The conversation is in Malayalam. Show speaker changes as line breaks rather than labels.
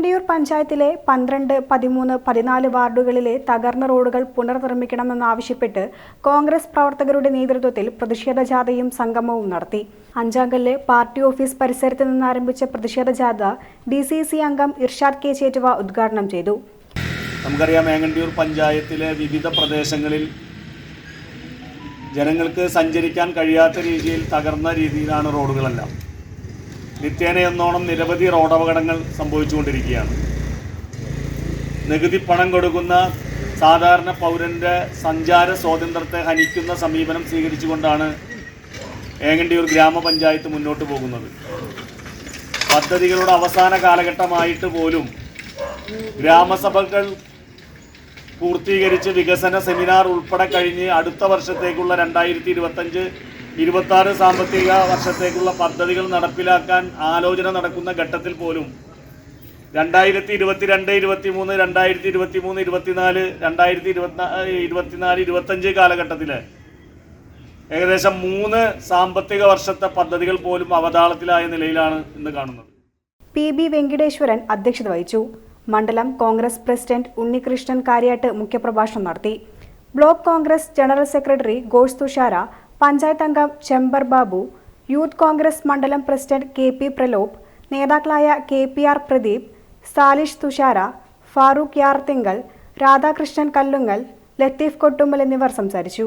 വേങ്ങണ്ടിയൂർ പഞ്ചായത്തിലെ പന്ത്രണ്ട് പതിമൂന്ന് പതിനാല് വാർഡുകളിലെ തകർന്ന റോഡുകൾ പുനർനിർമ്മിക്കണമെന്നാവശ്യപ്പെട്ട് കോൺഗ്രസ് പ്രവർത്തകരുടെ നേതൃത്വത്തിൽ പ്രതിഷേധ ജാഥയും സംഗമവും നടത്തി. അഞ്ചാങ്കല്ല് പാർട്ടി ഓഫീസ് പരിസരത്ത് നിന്ന് ആരംഭിച്ച പ്രതിഷേധ ജാഥ ഡി സി സി അംഗം ഇർഷാദ് കെ. ചേറ്റുവ ഉദ്ഘാടനം ചെയ്തു.
നമുക്കറിയാം മേങ്ങണ്ടിയൂർ പഞ്ചായത്തിലെ വിവിധ പ്രദേശങ്ങളിൽ ജനങ്ങൾക്ക് സഞ്ചരിക്കാൻ കഴിയാത്ത രീതിയിൽ തകർന്ന രീതിയിലാണ് റോഡുകളെല്ലാം. നിത്യേന എന്നോണം നിരവധി റോഡപകടങ്ങൾ സംഭവിച്ചുകൊണ്ടിരിക്കുകയാണ്. നികുതി പണം കൊടുക്കുന്ന സാധാരണ പൗരന്റെ സഞ്ചാര സ്വാതന്ത്ര്യത്തെ ഹനിക്കുന്ന സമീപനം സ്വീകരിച്ചുകൊണ്ടാണ് ഏങ്ങണ്ടിയൂർ ഗ്രാമപഞ്ചായത്ത് മുന്നോട്ട് പോകുന്നത്. പദ്ധതികളുടെ അവസാന കാലഘട്ടമായിട്ട് പോലും ഗ്രാമസഭകൾ പൂർത്തീകരിച്ച് വികസന സെമിനാർ ഉൾപ്പെടെ കഴിഞ്ഞ് അടുത്ത വർഷത്തേക്കുള്ള രണ്ടായിരത്തി ഇരുപത്തഞ്ച് ഇരുപത്തി ആറ് സാമ്പത്തിക വർഷത്തേക്കുള്ള പദ്ധതികൾ നടപ്പിലാക്കാൻ ആലോചന നടക്കുന്ന ഘട്ടത്തിൽ പോലും രണ്ടായിരത്തി ഇരുപത്തിരണ്ട് ഇരുപത്തി മൂന്ന് രണ്ടായിരത്തി ഇരുപത്തി മൂന്ന് ഇരുപത്തിനാല് രണ്ടായിരത്തി ഇരുപത്തി ഇരുപത്തിനാല് ഇരുപത്തഞ്ച് കാലഘട്ടത്തിൽ ഏകദേശം മൂന്ന് സാമ്പത്തിക വർഷത്തെ പദ്ധതികൾ പോലും അവതാളത്തിലായ നിലയിലാണ് ഇന്ന് കാണുന്നത്.
പി ബി വെങ്കിടേശ്വരൻ അധ്യക്ഷത വഹിച്ചു. മണ്ഡലം കോൺഗ്രസ് പ്രസിഡന്റ് ഉണ്ണികൃഷ്ണൻ കാര്യാട്ട് മുഖ്യപ്രഭാഷണം നടത്തി. Block Congress general secretary Ghosh Thushara panchayat അംഗം ചെമ്പർ ബാബു യൂത്ത് കോൺഗ്രസ് മണ്ഡലം പ്രസിഡന്റ് കെ പി പ്രലോപ് നേതാക്കളായ K P R Pradeep Salish Thushara Farooq Yarthinkal Radhakrishnan Kallungal Latheef Kottummal എന്നിവർ സംസാരിച്ചു.